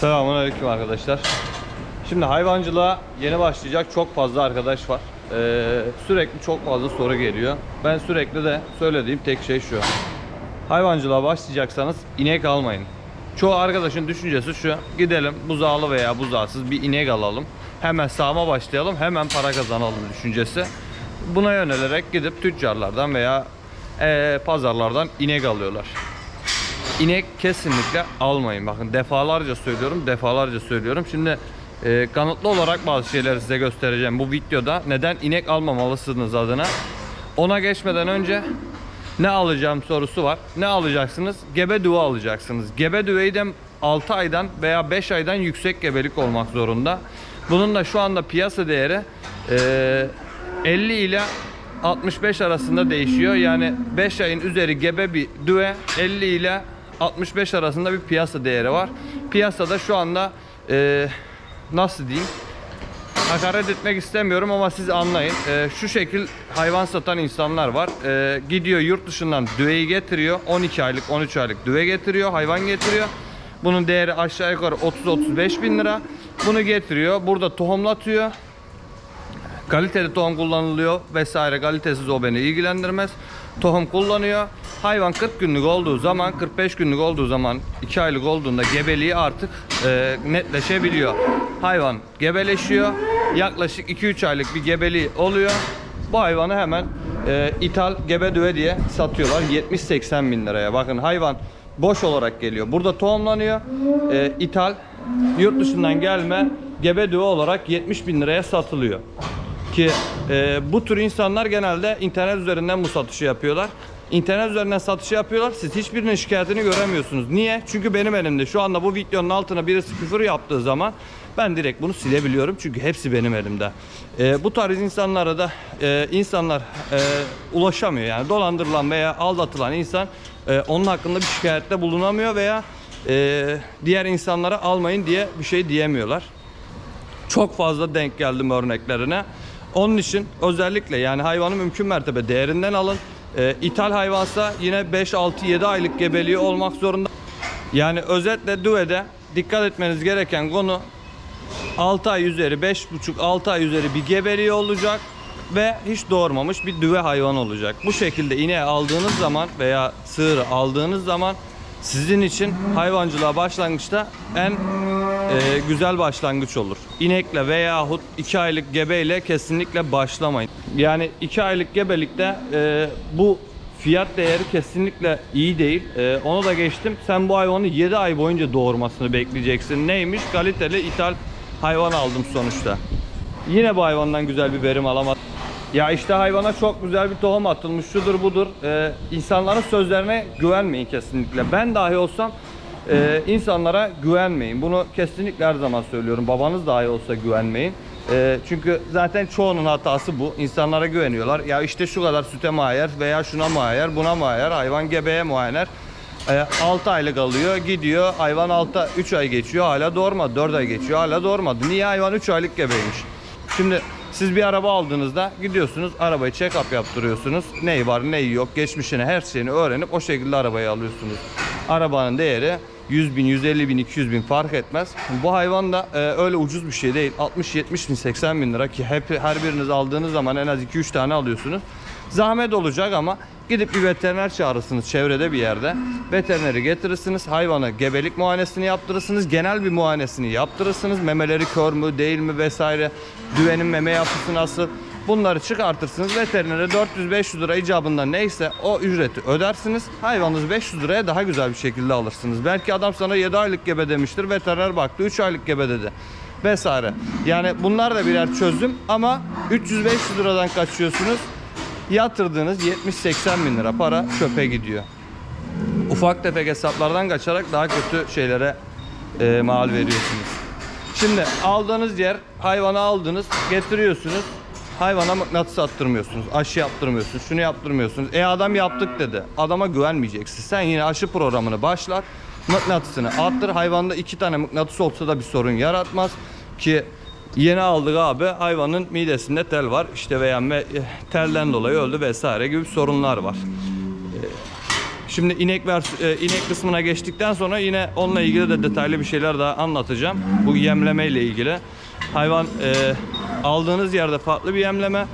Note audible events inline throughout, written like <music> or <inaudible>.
Selamünaleyküm arkadaşlar. Şimdi hayvancılığa yeni başlayacak çok fazla arkadaş var. Ee, sürekli çok fazla soru geliyor. Ben sürekli de söylediğim tek şey şu. Hayvancılığa başlayacaksanız inek almayın. Çoğu arkadaşın düşüncesi şu. Gidelim buzağlı veya buzağsız bir inek alalım. Hemen sağma başlayalım. Hemen para kazanalım düşüncesi. Buna yönelerek gidip tüccarlardan veya ee, pazarlardan inek alıyorlar. İnek kesinlikle almayın. Bakın defalarca söylüyorum, defalarca söylüyorum. Şimdi e, kanıtlı olarak bazı şeyleri size göstereceğim bu videoda. Neden inek almamalısınız adına. Ona geçmeden önce ne alacağım sorusu var. Ne alacaksınız? Gebe düve alacaksınız. Gebe düveyi de 6 aydan veya 5 aydan yüksek gebelik olmak zorunda. Bunun da şu anda piyasa değeri e, 50 ile 65 arasında değişiyor. Yani 5 ayın üzeri gebe bir düve 50 ile 65 arasında bir piyasa değeri var. Piyasada şu anda e, nasıl diyeyim? Hakaret etmek istemiyorum ama siz anlayın. E, şu şekil hayvan satan insanlar var. E, gidiyor yurt dışından düveyi getiriyor. 12 aylık 13 aylık düve getiriyor. Hayvan getiriyor. Bunun değeri aşağı yukarı 30-35 bin lira. Bunu getiriyor. Burada tohumlatıyor. Kaliteli tohum kullanılıyor vesaire kalitesiz o beni ilgilendirmez. Tohum kullanıyor. Hayvan 40 günlük olduğu zaman 45 günlük olduğu zaman 2 aylık olduğunda gebeliği artık e, netleşebiliyor. Hayvan gebeleşiyor. Yaklaşık 2-3 aylık bir gebeliği oluyor. Bu hayvanı hemen e, ithal gebe düve diye satıyorlar 70-80 bin liraya. Bakın hayvan boş olarak geliyor. Burada tohumlanıyor. E, ithal yurt dışından gelme gebe düve olarak 70 bin liraya satılıyor. Ki e, bu tür insanlar genelde internet üzerinden bu satışı yapıyorlar. İnternet üzerinden satışı yapıyorlar. Siz hiçbirinin şikayetini göremiyorsunuz. Niye? Çünkü benim elimde. Şu anda bu videonun altına birisi küfür yaptığı zaman ben direkt bunu silebiliyorum. Çünkü hepsi benim elimde. E, bu tarz insanlara da e, insanlar e, ulaşamıyor. Yani dolandırılan veya aldatılan insan e, onun hakkında bir şikayette bulunamıyor veya e, diğer insanlara almayın diye bir şey diyemiyorlar. Çok fazla denk geldim örneklerine. Onun için özellikle yani hayvanı mümkün mertebe değerinden alın. Ee, ithal hayvansa yine 5, 6, 7 aylık gebeliği olmak zorunda. Yani özetle düvede dikkat etmeniz gereken konu 6 ay üzeri, 5,5-6 ay üzeri bir gebeliği olacak ve hiç doğurmamış bir düve hayvan olacak. Bu şekilde ineği aldığınız zaman veya sığırı aldığınız zaman sizin için hayvancılığa başlangıçta en e, güzel başlangıç olur. İnekle veyahut 2 aylık gebeyle kesinlikle başlamayın. Yani 2 aylık gebelikte e, bu fiyat değeri kesinlikle iyi değil. E, onu da geçtim. Sen bu hayvanı 7 ay boyunca doğurmasını bekleyeceksin. Neymiş? Kaliteli ithal hayvan aldım sonuçta. Yine bu hayvandan güzel bir verim alamadım. Ya işte hayvana çok güzel bir tohum atılmış şudur budur. Ee, insanların sözlerine güvenmeyin kesinlikle. Ben dahi olsam e, insanlara güvenmeyin. Bunu kesinlikle her zaman söylüyorum. Babanız dahi olsa güvenmeyin. E, çünkü zaten çoğunun hatası bu. İnsanlara güveniyorlar. Ya işte şu kadar süte muayyer veya şuna muayyer, buna muayyer, hayvan gebeye muayyer. 6 aylık alıyor gidiyor hayvan 6 3 ay geçiyor hala doğurmadı 4 ay geçiyor hala doğurmadı niye hayvan 3 aylık gebeymiş şimdi siz bir araba aldığınızda gidiyorsunuz arabayı check-up yaptırıyorsunuz. Neyi var neyi yok geçmişini her şeyini öğrenip o şekilde arabayı alıyorsunuz. Arabanın değeri 100 bin 150 bin 200 bin fark etmez. Bu hayvan da e, öyle ucuz bir şey değil. 60-70 bin 80 bin lira ki hep, her biriniz aldığınız zaman en az 2-3 tane alıyorsunuz. Zahmet olacak ama gidip bir veteriner çağırırsınız çevrede bir yerde. Veterineri getirirsiniz. Hayvanı gebelik muayenesini yaptırırsınız. Genel bir muayenesini yaptırırsınız. Memeleri kör mü değil mi vesaire. Düvenin meme yapısı nasıl. Bunları çıkartırsınız. Veterinere 400-500 lira icabında neyse o ücreti ödersiniz. Hayvanınızı 500 liraya daha güzel bir şekilde alırsınız. Belki adam sana 7 aylık gebe demiştir. Veteriner baktı 3 aylık gebe dedi vesaire. Yani bunlar da birer çözüm ama 300-500 liradan kaçıyorsunuz yatırdığınız 70-80 bin lira para çöpe gidiyor. Ufak tefek hesaplardan kaçarak daha kötü şeylere e, mal veriyorsunuz. Şimdi aldığınız yer hayvanı aldınız getiriyorsunuz. Hayvana mıknatıs attırmıyorsunuz. Aşı yaptırmıyorsunuz. Şunu yaptırmıyorsunuz. E adam yaptık dedi. Adama güvenmeyeceksin. Sen yine aşı programını başlat. Mıknatısını attır. Hayvanda iki tane mıknatıs olsa da bir sorun yaratmaz. Ki Yeni aldık abi hayvanın midesinde tel var işte veya me- telden dolayı öldü vesaire gibi sorunlar var. Ee, Şimdi inek vers e, inek kısmına geçtikten sonra yine onunla ilgili de detaylı bir şeyler daha anlatacağım. Bu yemleme ile ilgili. Hayvan e, aldığınız yerde farklı bir yemleme,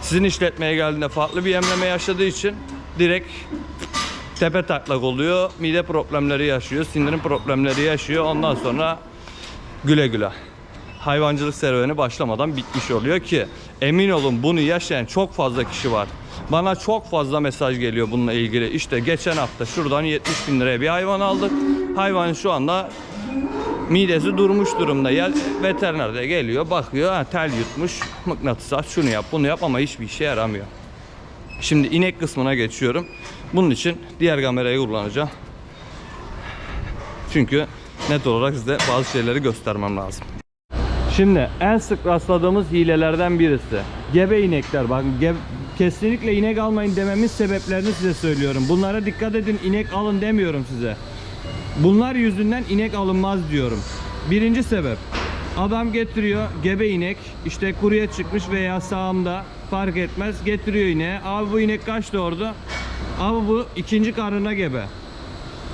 sizin işletmeye geldiğinde farklı bir yemleme yaşadığı için direkt tepe taklak oluyor. Mide problemleri yaşıyor, sindirim problemleri yaşıyor. Ondan sonra güle güle. Hayvancılık serüveni başlamadan bitmiş oluyor ki emin olun bunu yaşayan çok fazla kişi var. Bana çok fazla mesaj geliyor bununla ilgili. İşte geçen hafta şuradan 70 bin liraya bir hayvan aldık. Hayvan şu anda midesi durmuş durumda. Ya veteriner de geliyor bakıyor ha, tel yutmuş mıknatıs at şunu yap bunu yap ama hiçbir işe yaramıyor. Şimdi inek kısmına geçiyorum. Bunun için diğer kamerayı kullanacağım. Çünkü net olarak size bazı şeyleri göstermem lazım. Şimdi en sık rastladığımız hilelerden birisi. Gebe inekler. Bak ge- kesinlikle inek almayın dememin sebeplerini size söylüyorum. Bunlara dikkat edin inek alın demiyorum size. Bunlar yüzünden inek alınmaz diyorum. Birinci sebep. Adam getiriyor gebe inek işte kuruya çıkmış veya sağımda fark etmez getiriyor ineği. Abi bu inek kaç doğurdu? Abi bu ikinci karnına gebe.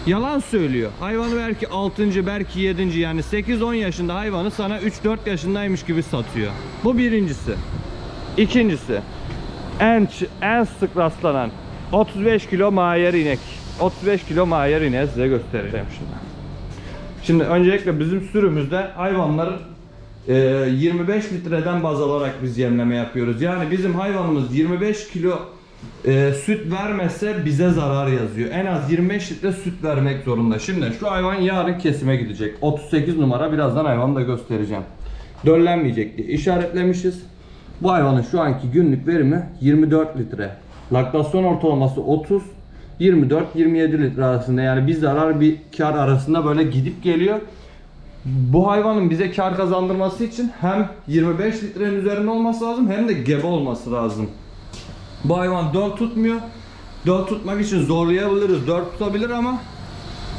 Yalan söylüyor. Hayvanı belki 6. belki 7. yani 8-10 yaşında hayvanı sana 3-4 yaşındaymış gibi satıyor. Bu birincisi. İkincisi en en sık rastlanan 35 kilo mayer inek. 35 kilo mayer ineği size göstereceğim şimdi. Şimdi öncelikle bizim sürümüzde hayvanların e, 25 litreden baz alarak biz yemleme yapıyoruz. Yani bizim hayvanımız 25 kilo e, süt vermezse bize zarar yazıyor. En az 25 litre süt vermek zorunda. Şimdi şu hayvan yarın kesime gidecek. 38 numara birazdan hayvanı da göstereceğim. Döllenmeyecek diye işaretlemişiz. Bu hayvanın şu anki günlük verimi 24 litre. Laktasyon ortalaması 30. 24-27 litre arasında yani bir zarar bir kar arasında böyle gidip geliyor. Bu hayvanın bize kar kazandırması için hem 25 litrenin üzerinde olması lazım hem de gebe olması lazım. Bu hayvan döl tutmuyor. Döl tutmak için zorlayabiliriz. Döl tutabilir ama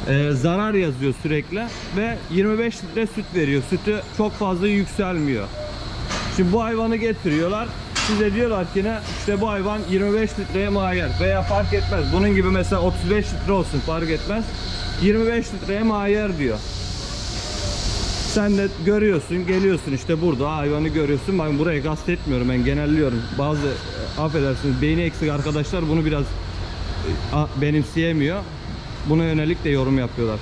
e, zarar yazıyor sürekli ve 25 litre süt veriyor. Sütü çok fazla yükselmiyor. Şimdi bu hayvanı getiriyorlar. Size diyorlar ki ne? İşte bu hayvan 25 litreye mahyer veya fark etmez. Bunun gibi mesela 35 litre olsun fark etmez. 25 litreye mahyer diyor. Sen de görüyorsun, geliyorsun işte burada hayvanı görüyorsun. Ben burayı kastetmiyorum, ben genelliyorum. Bazı e, affedersiniz beyni eksik arkadaşlar bunu biraz e, benimseyemiyor. Buna yönelik de yorum yapıyorlar.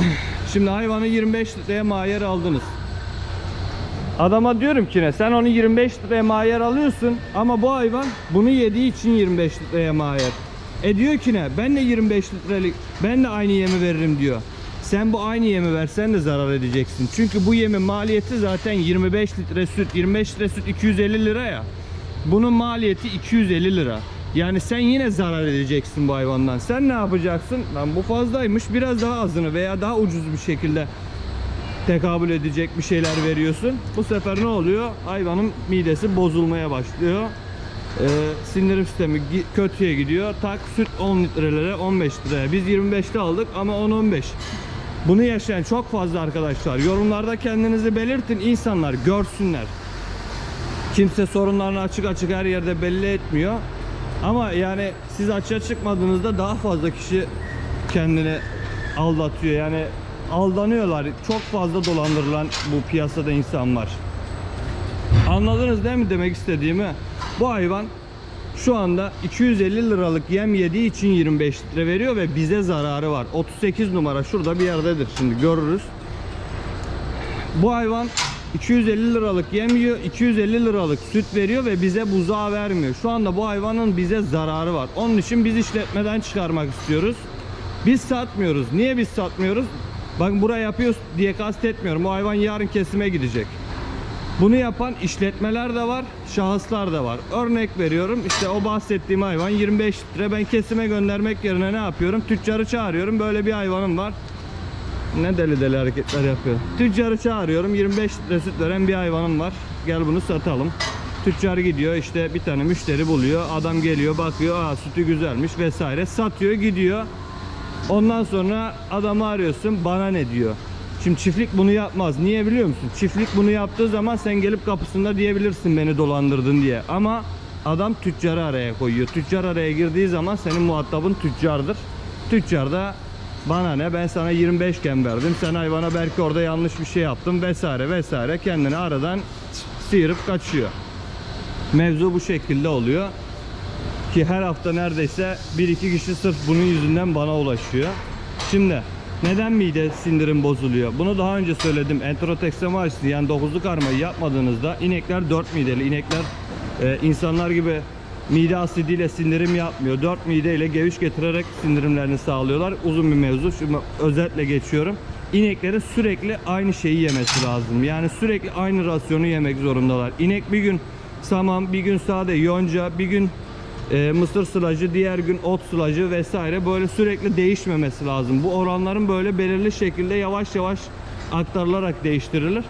<clears throat> Şimdi hayvanı 25 litreye mahyer aldınız. Adama diyorum ki ne sen onu 25 liraya mayer alıyorsun ama bu hayvan bunu yediği için 25 liraya mayer. E diyor ki ne ben de 25 litrelik ben de aynı yemi veririm diyor. Sen bu aynı yemi versen de zarar edeceksin. Çünkü bu yemin maliyeti zaten 25 litre süt. 25 litre süt 250 lira ya. Bunun maliyeti 250 lira. Yani sen yine zarar edeceksin bu hayvandan. Sen ne yapacaksın? Lan bu fazlaymış biraz daha azını veya daha ucuz bir şekilde tekabül edecek bir şeyler veriyorsun. Bu sefer ne oluyor? Hayvanın midesi bozulmaya başlıyor. Ee, sindirim sistemi kötüye gidiyor. Tak süt 10 litrelere 15 liraya. Biz 25'te aldık ama 10-15. Bunu yaşayan çok fazla arkadaşlar. Yorumlarda kendinizi belirtin. insanlar görsünler. Kimse sorunlarını açık açık her yerde belli etmiyor. Ama yani siz açığa çıkmadığınızda daha fazla kişi kendini aldatıyor. Yani aldanıyorlar. Çok fazla dolandırılan bu piyasada insan var. Anladınız değil mi demek istediğimi? Bu hayvan şu anda 250 liralık yem yediği için 25 litre veriyor ve bize zararı var. 38 numara şurada bir yerdedir şimdi görürüz. Bu hayvan 250 liralık yem yiyor, 250 liralık süt veriyor ve bize buzağı vermiyor. Şu anda bu hayvanın bize zararı var. Onun için biz işletmeden çıkarmak istiyoruz. Biz satmıyoruz. Niye biz satmıyoruz? Bakın buraya yapıyoruz diye kastetmiyorum. O hayvan yarın kesime gidecek. Bunu yapan işletmeler de var, şahıslar da var. Örnek veriyorum işte o bahsettiğim hayvan 25 litre ben kesime göndermek yerine ne yapıyorum? Tüccarı çağırıyorum böyle bir hayvanım var. Ne deli deli hareketler yapıyor. Tüccarı çağırıyorum 25 litre süt veren bir hayvanım var. Gel bunu satalım. Tüccar gidiyor işte bir tane müşteri buluyor. Adam geliyor bakıyor aa sütü güzelmiş vesaire satıyor gidiyor. Ondan sonra adamı arıyorsun bana ne diyor. Şimdi çiftlik bunu yapmaz. Niye biliyor musun? Çiftlik bunu yaptığı zaman sen gelip kapısında diyebilirsin beni dolandırdın diye. Ama adam tüccarı araya koyuyor. Tüccar araya girdiği zaman senin muhatabın tüccardır. Tüccar da bana ne ben sana 25 gen verdim. Sen hayvana belki orada yanlış bir şey yaptın vesaire vesaire kendini aradan sıyırıp kaçıyor. Mevzu bu şekilde oluyor. Ki her hafta neredeyse 1-2 kişi sırf bunun yüzünden bana ulaşıyor. Şimdi neden mide sindirim bozuluyor? Bunu daha önce söyledim. Enteroteksemi aşısı yani dokuzlu karmayı yapmadığınızda inekler 4 mideli. İnekler e, insanlar gibi mide asidiyle sindirim yapmıyor. 4 mideyle geviş getirerek sindirimlerini sağlıyorlar. Uzun bir mevzu. Şimdi özetle geçiyorum. İneklerin sürekli aynı şeyi yemesi lazım. Yani sürekli aynı rasyonu yemek zorundalar. İnek bir gün saman, bir gün sade yonca, bir gün e, mısır sılacı, diğer gün ot sılacı vesaire böyle sürekli değişmemesi lazım. Bu oranların böyle belirli şekilde yavaş yavaş aktarılarak değiştirilir.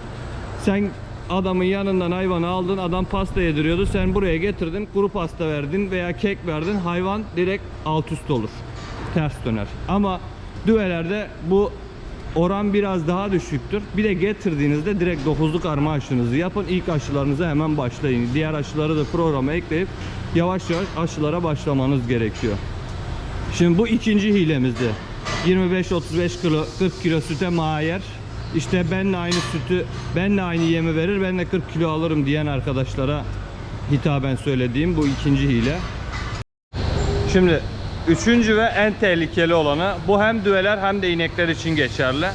Sen adamın yanından hayvanı aldın, adam pasta yediriyordu. Sen buraya getirdin, kuru pasta verdin veya kek verdin. Hayvan direkt alt üst olur. Ters döner. Ama düvelerde bu oran biraz daha düşüktür. Bir de getirdiğinizde direkt 9'luk arma aşınızı yapın. İlk aşılarınıza hemen başlayın. Diğer aşıları da programa ekleyip yavaş yavaş aşılara başlamanız gerekiyor. Şimdi bu ikinci hilemizdi. 25-35 kilo 40 kilo süte mayer. İşte benle aynı sütü, benle aynı yemi verir, ben de 40 kilo alırım diyen arkadaşlara hitaben söylediğim bu ikinci hile. Şimdi üçüncü ve en tehlikeli olanı bu hem düveler hem de inekler için geçerli.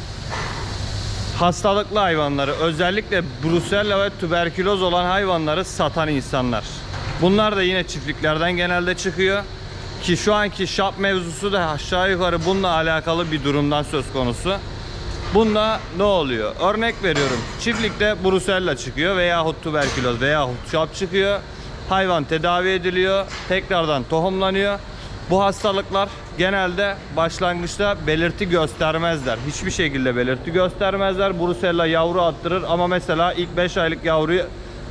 Hastalıklı hayvanları özellikle brusella ve tüberküloz olan hayvanları satan insanlar. Bunlar da yine çiftliklerden genelde çıkıyor. Ki şu anki şap mevzusu da aşağı yukarı bununla alakalı bir durumdan söz konusu. Bunda ne oluyor? Örnek veriyorum. Çiftlikte brusella çıkıyor veyahut tüberküloz veyahut şap çıkıyor. Hayvan tedavi ediliyor. Tekrardan tohumlanıyor. Bu hastalıklar genelde başlangıçta belirti göstermezler. Hiçbir şekilde belirti göstermezler. Brusella yavru attırır ama mesela ilk 5 aylık yavruyu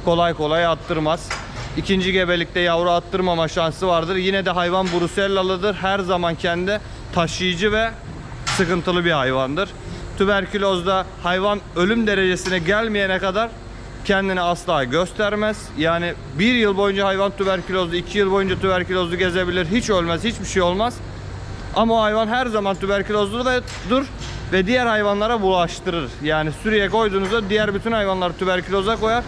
kolay kolay attırmaz. İkinci gebelikte yavru attırmama şansı vardır. Yine de hayvan brusellalıdır. Her zaman kendi taşıyıcı ve sıkıntılı bir hayvandır. Tüberkülozda hayvan ölüm derecesine gelmeyene kadar kendini asla göstermez. Yani bir yıl boyunca hayvan tüberkülozlu, iki yıl boyunca tüberkülozlu gezebilir. Hiç ölmez, hiçbir şey olmaz. Ama o hayvan her zaman tüberkülozlu ve dur ve diğer hayvanlara bulaştırır. Yani sürüye koyduğunuzda diğer bütün hayvanlar tüberküloza koyar.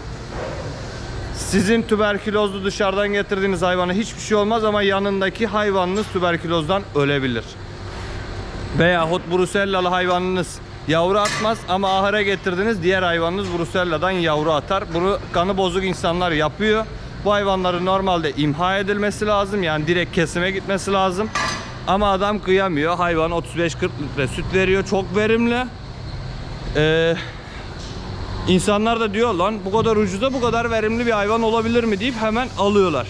Sizin tüberkülozlu dışarıdan getirdiğiniz hayvana hiçbir şey olmaz ama yanındaki hayvanınız tüberkülozdan ölebilir. Veyahut brusellalı hayvanınız yavru atmaz ama ahıra getirdiniz diğer hayvanınız bruselladan yavru atar. Bunu kanı bozuk insanlar yapıyor. Bu hayvanların normalde imha edilmesi lazım. Yani direkt kesime gitmesi lazım. Ama adam kıyamıyor. Hayvan 35-40 litre süt veriyor. Çok verimli. Ee, insanlar da diyor lan bu kadar ucuza bu kadar verimli bir hayvan olabilir mi deyip hemen alıyorlar.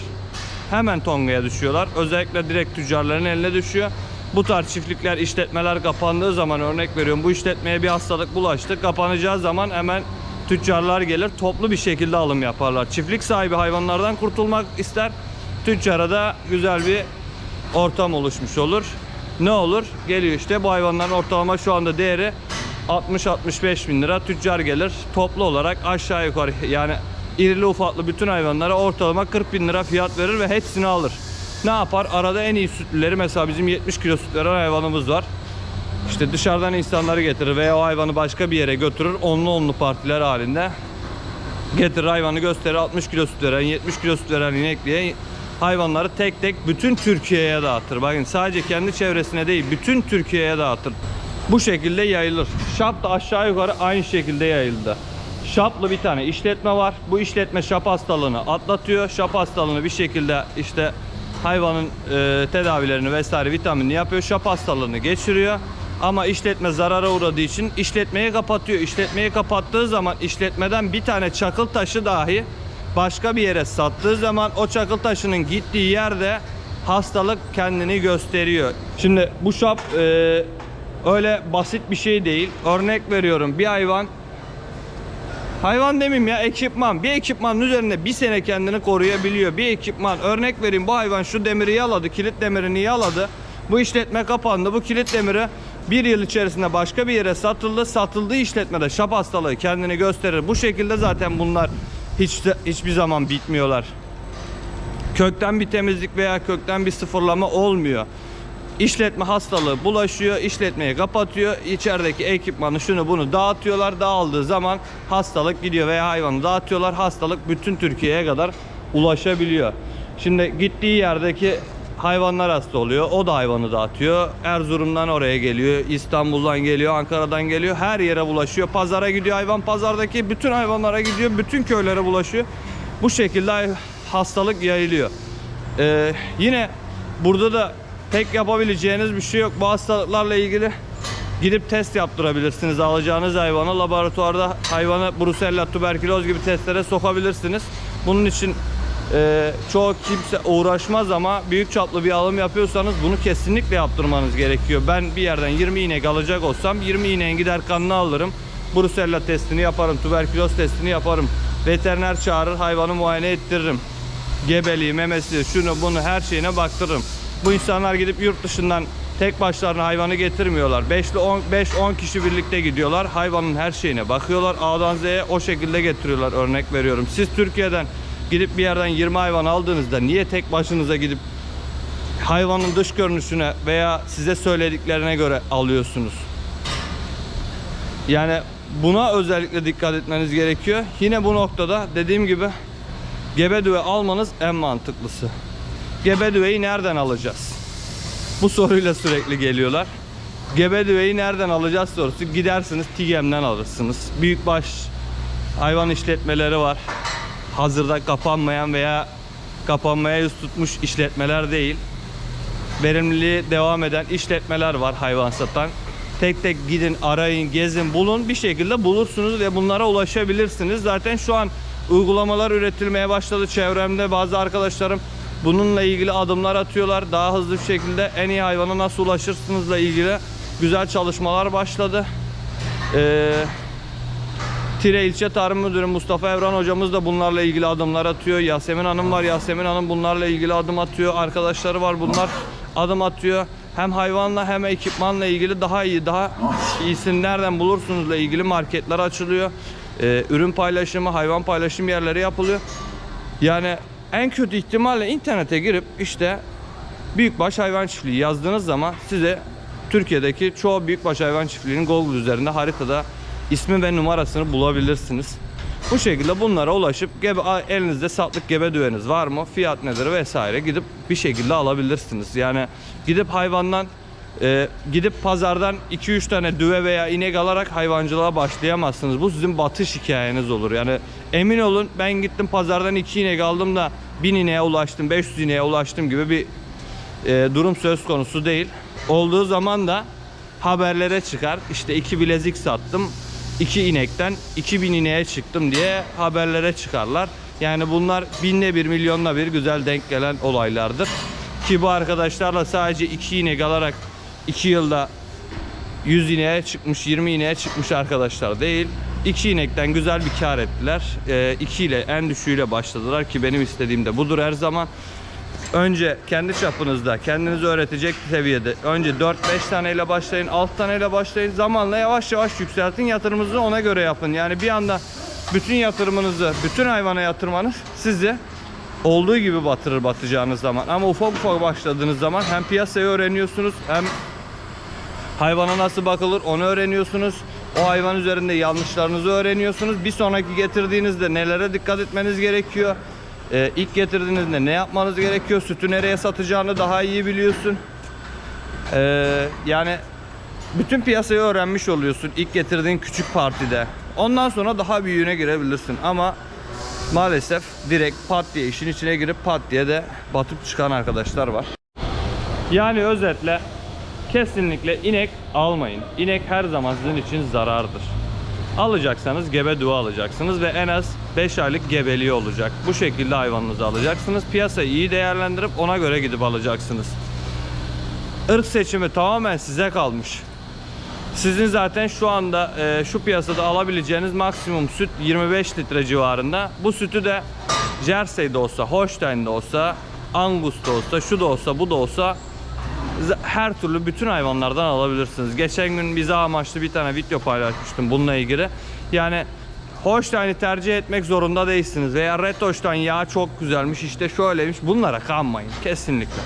Hemen tongaya düşüyorlar. Özellikle direkt tüccarların eline düşüyor. Bu tarz çiftlikler, işletmeler kapandığı zaman örnek veriyorum bu işletmeye bir hastalık bulaştı. Kapanacağı zaman hemen tüccarlar gelir toplu bir şekilde alım yaparlar. Çiftlik sahibi hayvanlardan kurtulmak ister. Tüccara da güzel bir ortam oluşmuş olur. Ne olur? Geliyor işte bu hayvanların ortalama şu anda değeri 60-65 bin lira. Tüccar gelir toplu olarak aşağı yukarı yani irili ufaklı bütün hayvanlara ortalama 40 bin lira fiyat verir ve hepsini alır. Ne yapar? Arada en iyi sütlüleri mesela bizim 70 kilo süt veren hayvanımız var. İşte dışarıdan insanları getirir veya o hayvanı başka bir yere götürür. Onlu onlu partiler halinde getirir hayvanı gösterir 60 kilo süt veren 70 kilo süt veren inek diye hayvanları tek tek bütün Türkiye'ye dağıtır. Bakın sadece kendi çevresine değil bütün Türkiye'ye dağıtır. Bu şekilde yayılır. Şap da aşağı yukarı aynı şekilde yayıldı. Şaplı bir tane işletme var. Bu işletme şap hastalığını atlatıyor. Şap hastalığını bir şekilde işte hayvanın e, tedavilerini vesaire vitaminini yapıyor. Şap hastalığını geçiriyor. Ama işletme zarara uğradığı için işletmeyi kapatıyor. İşletmeyi kapattığı zaman işletmeden bir tane çakıl taşı dahi başka bir yere sattığı zaman o çakıl taşının gittiği yerde hastalık kendini gösteriyor. Şimdi bu şap e, öyle basit bir şey değil. Örnek veriyorum bir hayvan Hayvan demeyeyim ya ekipman. Bir ekipmanın üzerinde bir sene kendini koruyabiliyor. Bir ekipman. Örnek vereyim bu hayvan şu demiri yaladı. Kilit demirini yaladı. Bu işletme kapandı. Bu kilit demiri bir yıl içerisinde başka bir yere satıldı. Satıldığı işletmede şap hastalığı kendini gösterir. Bu şekilde zaten bunlar hiç de- hiçbir zaman bitmiyorlar. kökten bir temizlik veya kökten bir sıfırlama olmuyor. İşletme hastalığı bulaşıyor, işletmeyi kapatıyor. İçerideki ekipmanı şunu bunu dağıtıyorlar. Dağıldığı zaman hastalık gidiyor veya hayvanı dağıtıyorlar. Hastalık bütün Türkiye'ye kadar ulaşabiliyor. Şimdi gittiği yerdeki hayvanlar hasta oluyor. O da hayvanı dağıtıyor. Erzurum'dan oraya geliyor, İstanbul'dan geliyor, Ankara'dan geliyor. Her yere bulaşıyor. Pazara gidiyor hayvan. Pazardaki bütün hayvanlara gidiyor. Bütün köylere bulaşıyor. Bu şekilde hastalık yayılıyor. Ee, yine burada da pek yapabileceğiniz bir şey yok. Bu hastalıklarla ilgili gidip test yaptırabilirsiniz. Alacağınız hayvanı laboratuvarda hayvanı brusella, tüberküloz gibi testlere sokabilirsiniz. Bunun için e, çoğu kimse uğraşmaz ama büyük çaplı bir alım yapıyorsanız bunu kesinlikle yaptırmanız gerekiyor. Ben bir yerden 20 inek alacak olsam 20 ineğin gider kanını alırım. Brusella testini yaparım, tüberküloz testini yaparım. Veteriner çağırır, hayvanı muayene ettiririm gebeliği, memesi, şunu bunu her şeyine baktırırım. Bu insanlar gidip yurt dışından tek başlarına hayvanı getirmiyorlar. 5 ile 10 5 10 kişi birlikte gidiyorlar. Hayvanın her şeyine bakıyorlar. A'dan Z'ye o şekilde getiriyorlar. Örnek veriyorum. Siz Türkiye'den gidip bir yerden 20 hayvan aldığınızda niye tek başınıza gidip hayvanın dış görünüşüne veya size söylediklerine göre alıyorsunuz? Yani buna özellikle dikkat etmeniz gerekiyor. Yine bu noktada dediğim gibi gebe düve almanız en mantıklısı. Gebe düveyi nereden alacağız? Bu soruyla sürekli geliyorlar. Gebe düveyi nereden alacağız sorusu. Gidersiniz TİGEM'den alırsınız. Büyükbaş hayvan işletmeleri var. Hazırda kapanmayan veya kapanmaya yüz tutmuş işletmeler değil. Verimliliği devam eden işletmeler var hayvan satan. Tek tek gidin, arayın, gezin, bulun. Bir şekilde bulursunuz ve bunlara ulaşabilirsiniz. Zaten şu an uygulamalar üretilmeye başladı. Çevremde bazı arkadaşlarım bununla ilgili adımlar atıyorlar. Daha hızlı bir şekilde en iyi hayvana nasıl ulaşırsınızla ilgili güzel çalışmalar başladı. Ee, Tire İlçe Tarım Müdürü Mustafa Evran hocamız da bunlarla ilgili adımlar atıyor. Yasemin Hanım var. Yasemin Hanım bunlarla ilgili adım atıyor. Arkadaşları var bunlar adım atıyor. Hem hayvanla hem ekipmanla ilgili daha iyi, daha iyisini nereden bulursunuzla ilgili marketler açılıyor. Ee, ürün paylaşımı, hayvan paylaşım yerleri yapılıyor. Yani en kötü ihtimalle internete girip işte büyükbaş hayvan çiftliği yazdığınız zaman size Türkiye'deki çoğu büyükbaş hayvan çiftliğinin Google üzerinde haritada ismi ve numarasını bulabilirsiniz. Bu şekilde bunlara ulaşıp gebe, elinizde satlık gebe düveniz var mı? Fiyat nedir vesaire gidip bir şekilde alabilirsiniz. Yani gidip hayvandan e, gidip pazardan 2-3 tane düve veya inek alarak hayvancılığa başlayamazsınız. Bu sizin batış hikayeniz olur. Yani emin olun ben gittim pazardan 2 inek aldım da 1000 ineğe ulaştım, 500 ineğe ulaştım gibi bir e, durum söz konusu değil. Olduğu zaman da haberlere çıkar. İşte iki bilezik sattım. iki inekten 2000 ineğe çıktım diye haberlere çıkarlar. Yani bunlar binle bir milyonla bir güzel denk gelen olaylardır. Ki bu arkadaşlarla sadece iki inek alarak 2 yılda 100 ineğe çıkmış 20 ineğe çıkmış arkadaşlar değil. 2 inekten güzel bir kar ettiler. 2 ile en düşüğüyle başladılar ki benim istediğim de budur her zaman. Önce kendi çapınızda kendinizi öğretecek seviyede önce 4-5 taneyle başlayın 6 taneyle başlayın zamanla yavaş yavaş yükseltin yatırımınızı ona göre yapın yani bir anda bütün yatırımınızı bütün hayvana yatırmanız sizi olduğu gibi batırır batacağınız zaman ama ufak ufak başladığınız zaman hem piyasayı öğreniyorsunuz hem hayvana nasıl bakılır onu öğreniyorsunuz. O hayvan üzerinde yanlışlarınızı öğreniyorsunuz. Bir sonraki getirdiğinizde nelere dikkat etmeniz gerekiyor. Ee, ilk getirdiğinizde ne yapmanız gerekiyor? Sütü nereye satacağını daha iyi biliyorsun. Ee, yani bütün piyasayı öğrenmiş oluyorsun ilk getirdiğin küçük partide. Ondan sonra daha büyüğüne girebilirsin ama maalesef direkt pat diye işin içine girip pat diye de batıp çıkan arkadaşlar var. Yani özetle kesinlikle inek almayın. İnek her zaman sizin için zarardır. Alacaksanız gebe dua alacaksınız ve en az 5 aylık gebeliği olacak. Bu şekilde hayvanınızı alacaksınız. Piyasayı iyi değerlendirip ona göre gidip alacaksınız. Irk seçimi tamamen size kalmış. Sizin zaten şu anda e, şu piyasada alabileceğiniz maksimum süt 25 litre civarında. Bu sütü de Jersey'de olsa, Holstein'de olsa, Angus'ta olsa, şu da olsa, bu da olsa her türlü bütün hayvanlardan alabilirsiniz. Geçen gün bize amaçlı bir tane video paylaşmıştım bununla ilgili. Yani Holstein'i tercih etmek zorunda değilsiniz. Veya Red Holstein yağı çok güzelmiş işte şöyleymiş. Bunlara kanmayın kesinlikle.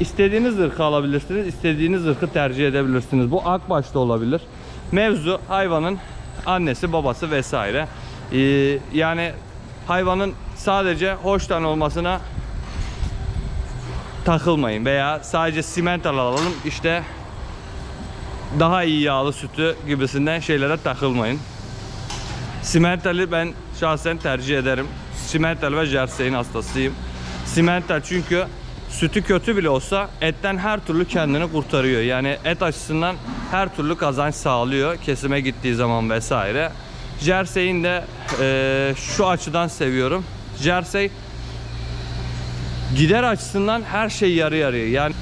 İstediğiniz ırkı alabilirsiniz. istediğiniz ırkı tercih edebilirsiniz. Bu akbaş da olabilir. Mevzu hayvanın annesi babası vesaire. Ee, yani hayvanın sadece Holstein olmasına takılmayın veya sadece simental alalım işte daha iyi yağlı sütü gibisinden şeylere takılmayın. Simentali ben şahsen tercih ederim. Simental ve Jersey'in hastasıyım. Simental çünkü sütü kötü bile olsa etten her türlü kendini kurtarıyor. Yani et açısından her türlü kazanç sağlıyor kesime gittiği zaman vesaire. Jersey'in de eee, şu açıdan seviyorum. Jersey gider açısından her şey yarı yarıya. Yani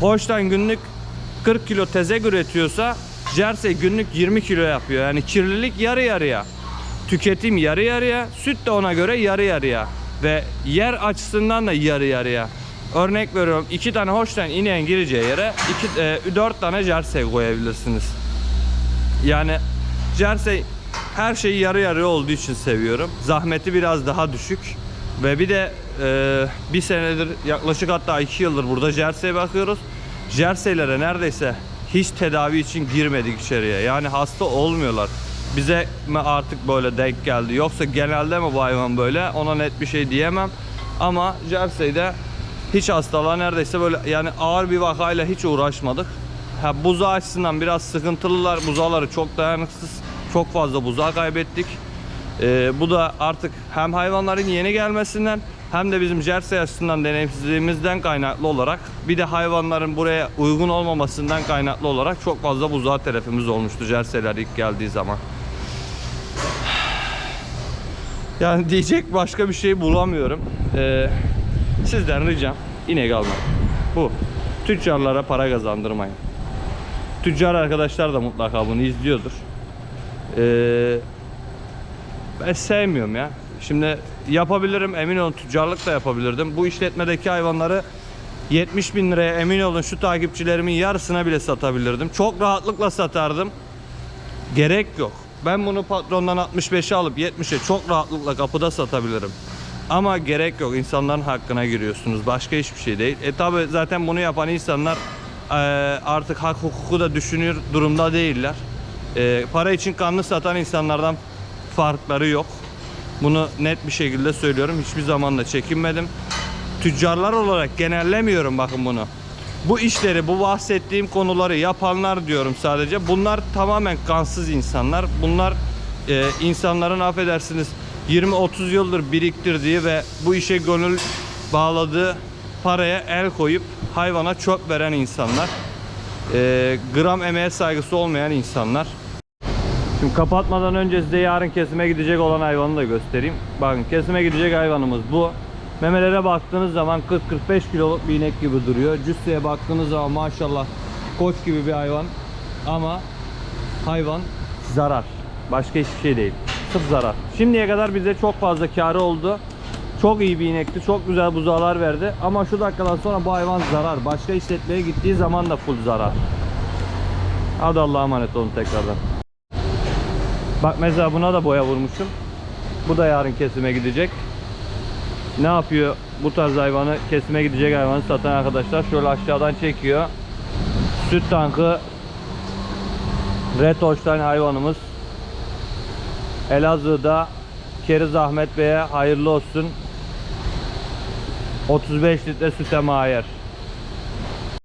Holstein günlük 40 kilo tezek üretiyorsa Jersey günlük 20 kilo yapıyor. Yani kirlilik yarı yarıya. Tüketim yarı yarıya. Süt de ona göre yarı yarıya. Ve yer açısından da yarı yarıya. Örnek veriyorum iki tane Holstein ineğin gireceği yere iki, e, 4 tane Jersey koyabilirsiniz. Yani Jersey her şeyi yarı yarıya olduğu için seviyorum. Zahmeti biraz daha düşük. Ve bir de e, bir senedir yaklaşık hatta iki yıldır burada Jersey'e bakıyoruz. Jersey'lere neredeyse hiç tedavi için girmedik içeriye. Yani hasta olmuyorlar. Bize mi artık böyle denk geldi yoksa genelde mi bu hayvan böyle ona net bir şey diyemem. Ama Jersey'de hiç hastalığa neredeyse böyle yani ağır bir vakayla hiç uğraşmadık. Ha, buzağı açısından biraz sıkıntılılar. Buzağları çok dayanıksız. Çok fazla buzağı kaybettik. Ee, bu da artık hem hayvanların yeni gelmesinden hem de bizim Jersey açısından deneyimsizliğimizden kaynaklı olarak bir de hayvanların buraya uygun olmamasından kaynaklı olarak çok fazla buzağı telefimiz olmuştu Jersey'ler ilk geldiği zaman. Yani diyecek başka bir şey bulamıyorum. Ee, sizden ricam inek almayın. Bu. Tüccarlara para kazandırmayın. Tüccar arkadaşlar da mutlaka bunu izliyordur. Ee, ben sevmiyorum ya. Şimdi yapabilirim emin olun tüccarlık da yapabilirdim. Bu işletmedeki hayvanları 70 bin liraya emin olun şu takipçilerimin yarısına bile satabilirdim. Çok rahatlıkla satardım. Gerek yok. Ben bunu patrondan 65'e alıp 70'e çok rahatlıkla kapıda satabilirim. Ama gerek yok. İnsanların hakkına giriyorsunuz. Başka hiçbir şey değil. E tabi zaten bunu yapan insanlar eee, artık hak hukuku da düşünür durumda değiller. Eee, para için kanlı satan insanlardan farkları yok. Bunu net bir şekilde söylüyorum. Hiçbir zaman da çekinmedim. Tüccarlar olarak genellemiyorum bakın bunu. Bu işleri, bu bahsettiğim konuları yapanlar diyorum sadece. Bunlar tamamen kansız insanlar. Bunlar e, insanların affedersiniz 20-30 yıldır biriktirdiği ve bu işe gönül bağladığı paraya el koyup hayvana çöp veren insanlar. E, gram emeğe saygısı olmayan insanlar. Şimdi kapatmadan önce size yarın kesime gidecek olan hayvanı da göstereyim. Bakın kesime gidecek hayvanımız bu. Memelere baktığınız zaman 40-45 kiloluk bir inek gibi duruyor. Cüsseye baktığınız zaman maşallah koç gibi bir hayvan. Ama hayvan zarar. Başka hiçbir şey değil. Sırf zarar. Şimdiye kadar bize çok fazla karı oldu. Çok iyi bir inekti. Çok güzel buzağlar verdi. Ama şu dakikadan sonra bu hayvan zarar. Başka işletmeye gittiği zaman da full zarar. Hadi Allah'a emanet olun tekrardan. Bak mesela buna da boya vurmuşum. Bu da yarın kesime gidecek. Ne yapıyor bu tarz hayvanı kesime gidecek hayvanı satan arkadaşlar? Şöyle aşağıdan çekiyor. Süt tankı Red Holstein hayvanımız. Elazığ'da Keriz Ahmet Bey'e hayırlı olsun. 35 litre süte mahir.